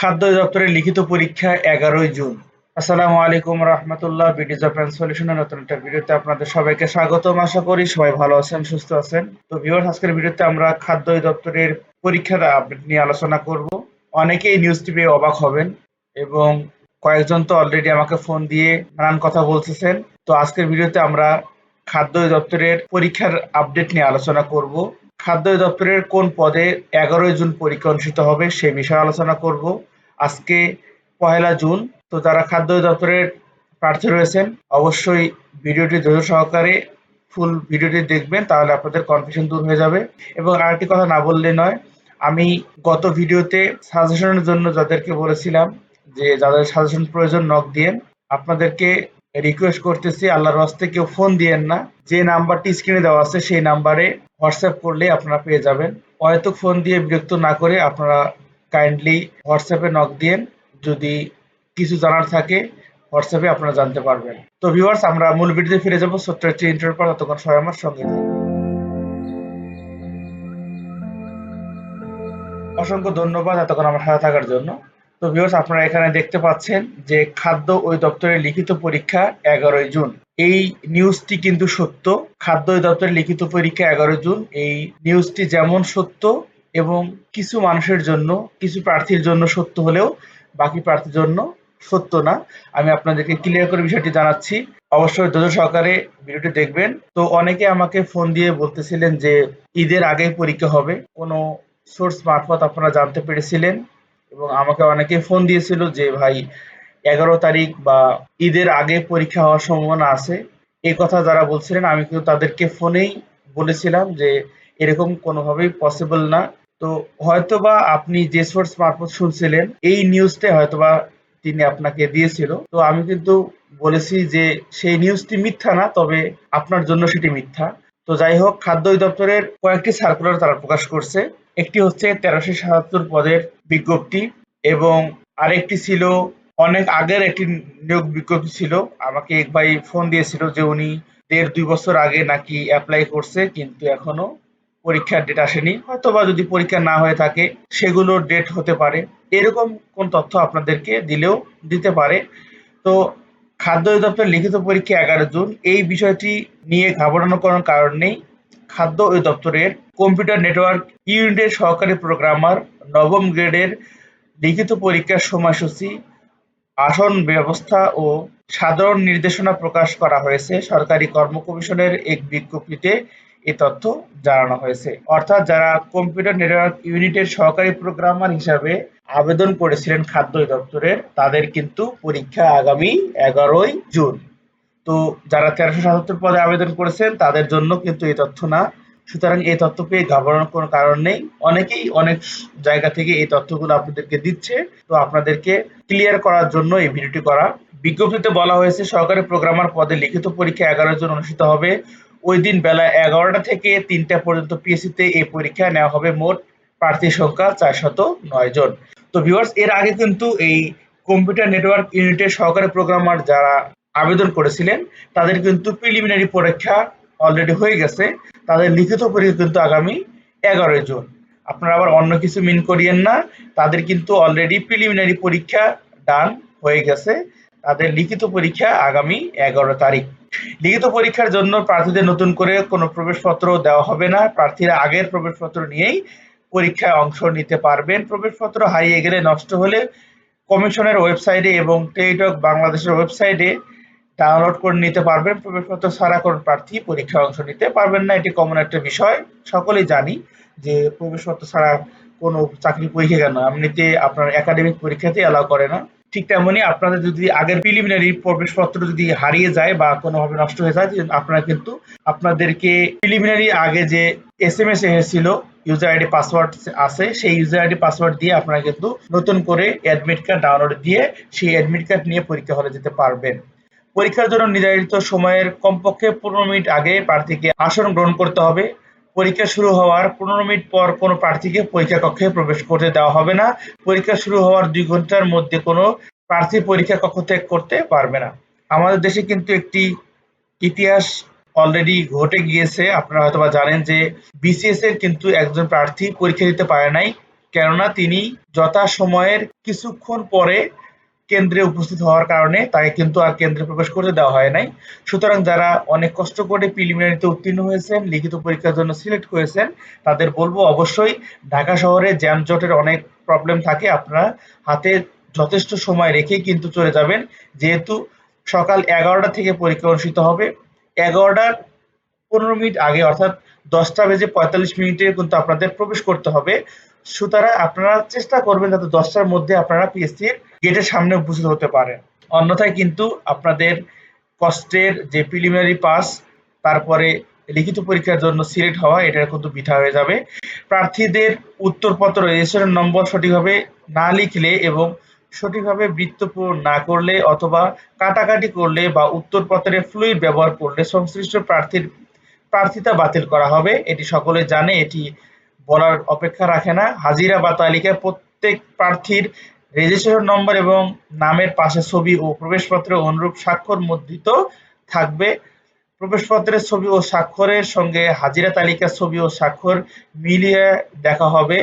খাদ্য দপ্তরের লিখিত পরীক্ষা এগারোই জুন। আসসালামু আলাইকুম রহমতুল্লাহ বিডিজ অফ সলিউশনের নতুন একটা ভিডিওতে আপনাদের সবাইকে স্বাগতম। আশা করি সবাই ভালো আছেন, সুস্থ আছেন। তো ভিউয়ার্স আজকের ভিডিওতে আমরা খাদ্য দপ্তরের পরীক্ষার আপডেট নিয়ে আলোচনা করব। অনেকেই নিউজটি পেয়ে অবাক হবেন এবং কয়েকজন তো অলরেডি আমাকে ফোন দিয়ে নানান কথা বলতেছেন। তো আজকের ভিডিওতে আমরা খাদ্য দপ্তরের পরীক্ষার আপডেট নিয়ে আলোচনা করব। খাদ্য দপ্তরের কোন পদে এগারোই জুন পরীক্ষা অনুষ্ঠিত হবে সে বিষয়ে আলোচনা করব। আজকে পহেলা জুন, তো যারা খাদ্য দপ্তরের প্রার্থী রয়েছেন, অবশ্যই ভিডিওটি ধৈর্য সহকারে ফুল ভিডিওটি দেখবেন, তাহলে আপনাদের কনফিউশন দূর হয়ে যাবে। এবং আরেকটি কথা না বললে নয়, আমি গত ভিডিওতে সাজেশনের জন্য যাদেরকে বলেছিলাম যে যাদের সাজেশন প্রয়োজন নক দিয়েন, আপনাদেরকে রিকোয়েস্ট করতেছি, আল্লাহর হস্তে কেউ ফোন দিয়েন না। যে নাম্বারটি স্ক্রিনে দেওয়া আছে, সেই নাম্বারে হোয়াটসঅ্যাপ করলে আপনারা পেয়ে যাবেন। হয়তো ফোন দিয়ে বিরক্ত না করে আপনারা কাইন্ডলি হোয়াটসঅ্যাপে নক দিয়েন। যদি কিছু জানার থাকে, হোয়াটসঅ্যাপে আপনারা জানতে পারবেন। তো ভিউয়ার্স, আমরা মূল ভিডিওতে ফিরে যাব। ছোট্ট একটি ইন্টারভিউ পর, ততক্ষণ সবাই আমার সঙ্গে। অসংখ্য ধন্যবাদ এতক্ষণ আমার সাথে থাকার জন্য। তো ভিউয়ার্স আপনারা এখানে দেখতে পাচ্ছেন যে খাদ্য ওই দপ্তরের লিখিত পরীক্ষা এগারোই জুন। এই নিউজটি কিন্তু সত্য। খাদ্য দপ্তরের লিখিত পরীক্ষা এগারোই জুন। এই নিউজটি যেমন সত্য এবং কিছু মানুষের জন্য, কিছু প্রার্থীর জন্য সত্য হলেও বাকি প্রার্থীর জন্য সত্য না। আমি আপনাদেরকে ক্লিয়ার করে বিষয়টি জানাচ্ছি। অবশ্যই ধৈর্য সহকারে ভিডিওটি দেখবেন। তো অনেকে আমাকে ফোন দিয়ে বলতেছিলেন যে ঈদের আগেই পরীক্ষা হবে। কোনো সোর্স মারফত আপনারা জানতে পেরেছিলেন। এবং আমাকে অনেকে ফোন দিয়েছিল যে, ভাই, এগারো তারিখ বা ঈদের আগে পরীক্ষা হওয়ার সম্ভাবনা আছে। এই কথা যারা বলছিলেন, আমি কিন্তু তাদেরকে ফোনেই বলেছিলাম যে, এরকম কোনোভাবেই পসিবল না। তো হয়তোবা আপনি যে সোর্স মারফত শুনছিলেন, এই নিউজটা হয়তোবা তিনি আপনাকে দিয়েছিল। তো আমি কিন্তু বলেছি যে, সেই নিউজটি মিথ্যা না, তবে আপনার জন্য সেটি মিথ্যা। তো যাই হোক, খাদ্য দপ্তরের কয়েকটি সার্কুলার তারা প্রকাশ করছে। একটি হচ্ছে তেরোশো সাতাত্তর পদের বিজ্ঞপ্তি এবং আরেকটি ছিল, অনেক আগের একটি নিয়োগ বিজ্ঞপ্তি ছিল, আমাকে এক ভাই ফোন দিয়েছিল যে উনি দেড় দুই বছর আগে নাকি অ্যাপ্লাই করছে, কিন্তু এখনও পরীক্ষার ডেট আসেনি। হয়তোবা যদি পরীক্ষা না হয়ে থাকে সেগুলোর ডেট হতে পারে। এরকম কোন তথ্য আপনাদেরকে দিলেও দিতে পারে। তো খাদ্য দপ্তর লিখিত পরীক্ষা এগারো জুন। এই বিষয়টি নিয়ে ঘাবড়ানোর কোনো কারণ নেই। খাদ্য দপ্তরের কম্পিউটার নেটওয়ার্ক ইউনিটের সহকারী প্রোগ্রামার নবম গ্রেডের লিখিত পরীক্ষার সময়সূচি, আসন ব্যবস্থা ও সাধারণ নির্দেশনা প্রকাশ করা হয়েছে। সরকারি কর্ম কমিশনের এক বিজ্ঞপ্তিতে এ তথ্য জানানো হয়েছে। অর্থাৎ যারা কম্পিউটার নেটওয়ার্ক ইউনিটের সহকারী প্রোগ্রামার হিসাবে আবেদন করেছিলেন খাদ্য দপ্তরের, তাদের কিন্তু পরীক্ষা আগামী এগারোই জুন। তো যারা তেরোশো সাতাত্তর পদে আবেদন করেছেন, তাদের জন্য কিন্তু এই তথ্য না। সুতরাং এই তথ্য পেয়ে ঘাবড়ানোর কোনো কারণ নেই। অনেকেই অনেক জায়গা থেকে এই তথ্যগুলো আপনাদেরকে দিচ্ছে। তো আপনাদেরকে ক্লিয়ার করার জন্য এই ভিডিওটি করা। বিজ্ঞপ্তিতে বলা হয়েছে, সহকারী প্রোগ্রামার পদে লিখিত পরীক্ষা এগারো জন অনুষ্ঠিত হবে। ওই দিন বেলা এগারোটা থেকে তিনটা পর্যন্ত পিএসসিতে এই পরীক্ষা নেওয়া হবে। মোট প্রার্থীর সংখ্যা চারশত নয় জন। তো ভিউয়ার্স এর আগে কিন্তু এই কম্পিউটার নেটওয়ার্ক ইউনিটের সহকারী প্রোগ্রামার যারা আবেদন করেছিলেন, তাদের কিন্তু প্রিলিমিনারি পরীক্ষা অলরেডি হয়ে গেছে। তাদের লিখিত পরীক্ষা কিন্তু আগামী এগারোই জুন। আপনারা আবার অন্য কিছু মিন করিয়েন না। তাদের কিন্তু অলরেডি প্রিলিমিনারি পরীক্ষা ডান হয়ে গেছে। তাদের লিখিত পরীক্ষা আগামী এগারো তারিখ। লিখিত পরীক্ষার জন্য প্রার্থীদের নতুন করে কোনো প্রবেশপত্র দেওয়া হবে না। প্রার্থীরা আগের প্রবেশপত্র নিয়েই পরীক্ষায় অংশ নিতে পারবেন। প্রবেশপত্র হারিয়ে গেলে নষ্ট হলে কমিশনের ওয়েবসাইটে এবং টেলিটক বাংলাদেশের ওয়েবসাইটে ডাউনলোড করে নিতে পারবেন। প্রবেশপত্র ছাড়া কোনো প্রার্থী পরীক্ষায় অংশ নিতে পারবেন না। এটি কমন একটা বিষয়। সকলেই জানি যে প্রবেশপত্র ছাড়া কোনো চাকরি পরীক্ষা কেন? এমনিতে আপনার একাডেমিক পরীক্ষাতে অ্যালাউ করে না। ঠিক তেমনই আপনাদের যদি আগের প্রিলিমিনারি প্রবেশপত্র যদি হারিয়ে যায় বা কোনোভাবে নষ্ট হয়ে যায়, আপনারা কিন্তু আপনাদেরকে প্রিলিমিনারি আগে যে এস এম এস এসেছিল ইউজার আইডি পাসওয়ার্ড আছে, সেই ইউজার আইডি পাসওয়ার্ড দিয়ে আপনারা কিন্তু নতুন করে অ্যাডমিট কার্ড ডাউনলোড দিয়ে সেই অ্যাডমিট কার্ড নিয়ে পরীক্ষা হলে যেতে পারবেন। পরীক্ষার জন্য নির্ধারিত সময়ের কমপক্ষে পনেরো মিনিট আগে প্রার্থীকে আসন গ্রহণ করতে হবে। পরীক্ষা শুরু হওয়ার পনেরো মিনিট পর কোনো প্রার্থীকে পরীক্ষা কক্ষে প্রবেশ করতে দেওয়া হবে না। পরীক্ষা শুরু হওয়ার দুই ঘণ্টার মধ্যে কোনো প্রার্থী পরীক্ষা কক্ষ ত্যাগ করতে পারবে না। আমাদের দেশে কিন্তু একটি ইতিহাস অলরেডি ঘটে গিয়েছে। আপনারা হয়তোবা জানেন যে বিসিএস এর কিন্তু একজন প্রার্থী পরীক্ষা দিতে পারে নাই। কেননা তিনি যথা সময়ের কিছুক্ষণ পরে কেন্দ্রে উপস্থিত হওয়ার কারণে তাকে কিন্তু আর কেন্দ্রে প্রবেশ করতে দেওয়া হয় নাই। সুতরাং যারা অনেক কষ্ট করে প্রিলিমিনারিতে উত্তীর্ণ হয়েছেন, লিখিত পরীক্ষার জন্য সিলেক্ট হয়েছেন তাদের বলব অবশ্যই ঢাকা শহরে জ্যামজটের অনেক প্রবলেম থাকে। আপনারা হাতে যথেষ্ট সময় রেখে কিন্তু চলে যাবেন। যেহেতু সকাল এগারোটা থেকে পরীক্ষা অনুষ্ঠিত হবে। এগারোটার পনেরো মিনিট আগে অর্থাৎ দশটা বেজে পঁয়তাল্লিশ মিনিটে কিন্তু আপনাদের প্রবেশ করতে হবে। সুতরাং আপনারা চেষ্টা করবেন যাতে দশটার মধ্যে আপনারা পিএসসির গেটের সামনে উপস্থিত হতে পারেন। অন্যথায় কিন্তু আপনাদের কষ্টের যে প্রিলিমিনারি পাস তারপরে লিখিত পরীক্ষার জন্য সিলেক্ট হওয়া এটা কিন্তু বৃথা হয়ে যাবে। প্রার্থীদের উত্তরপত্র রেজিস্ট্রেশন নম্বর সঠিকভাবে না লিখলে এবং সঠিকভাবে বৃত্ত পূরণ না করলে অথবা কাটাকাটি করলে বা উত্তরপত্রে ফ্লুইড ব্যবহার করলে সংশ্লিষ্ট প্রার্থীর প্রার্থিতা বাতিল করা হবে। এটি সকলে জানে, এটি বলার অপেক্ষা রাখে না। হাজিরা বা তালিকায় প্রত্যেক প্রার্থীর রেজিস্ট্রেশন নম্বর এবং নামের পাশে ছবি ও প্রবেশপত্রে অনুরূপ স্বাক্ষর মুদ্রিত থাকবে। প্রবেশপত্রের ছবি ও স্বাক্ষরের সঙ্গে হাজিরা তালিকার ছবি ও স্বাক্ষর মিলিয়ে দেখা হবে।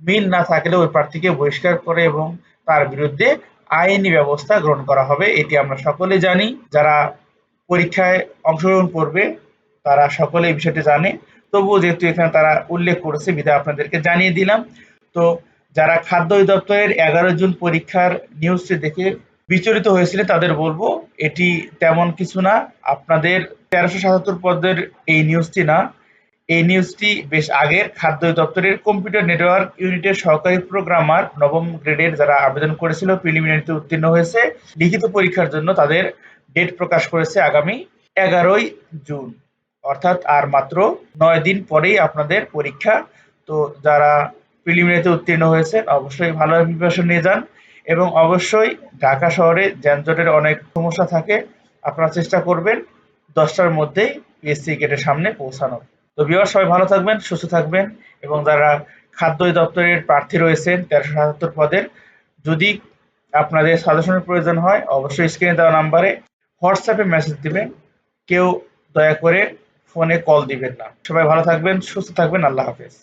মিল না থাকলে ওই প্রার্থীকে বহিষ্কার করে এবং তার বিরুদ্ধে আইনি ব্যবস্থা গ্রহণ করা হবে, এটি আমরা সকলে জানি। যারা পরীক্ষায় অংশগ্রহণ করবে, তারা সকলে এই বিষয়টি জানে। তবুও যেহেতু এখানে তারা উল্লেখ করেছে, বিধায় আপনাদেরকে জানিয়ে দিলাম। তো যারা খাদ্য অধিদপ্তরের এগারো জুন পরীক্ষার নিউজটি দেখে বিচলিত হয়েছিলেন তাদের বলব এটি তেমন কিছু না। আপনাদের তেরোশো সাতাত্তর পদের এই নিউজটি না। এই নিউজটি বেশ আগের খাদ্য দপ্তরের কম্পিউটার নেটওয়ার্ক ইউনিটের সহকারী প্রোগ্রামার নবম গ্রেডের যারা আবেদন করেছিল, প্রিলিমিনারিতে উত্তীর্ণ হয়েছে। লিখিত পরীক্ষার জন্য তাদের ডেট প্রকাশ করেছে আগামী এগারোই জুন। অর্থাৎ আর মাত্র নয় দিন পরেই আপনাদের পরীক্ষা। তো যারা প্রিলিমিনারিতে উত্তীর্ণ হয়েছে, অবশ্যই ভালোভাবে প্রিপারেশন নিয়ে যান এবং অবশ্যই ঢাকা শহরে যানজটের অনেক সমস্যা থাকে, আপনারা চেষ্টা করবেন দশটার মধ্যেই পিএসসি গেটের সামনে পৌঁছানো তো বিবার সবাই ভালো থাকবেন, সুস্থ থাকবেন এবং যারা খাদ্য দপ্তরের প্রার্থী রয়েছেন, তেরোশো সাতাত্তর পদের, যদি আপনাদের সাজেশনের প্রয়োজন হয়, অবশ্যই স্ক্রিনে দেওয়া নাম্বারে হোয়াটসঅ্যাপে মেসেজ দিবেন। কেউ দয়া করে ফোনে কল দিবেন না। সবাই ভালো থাকবেন সুস্থ থাকবেন আল্লাহ হাফেজ।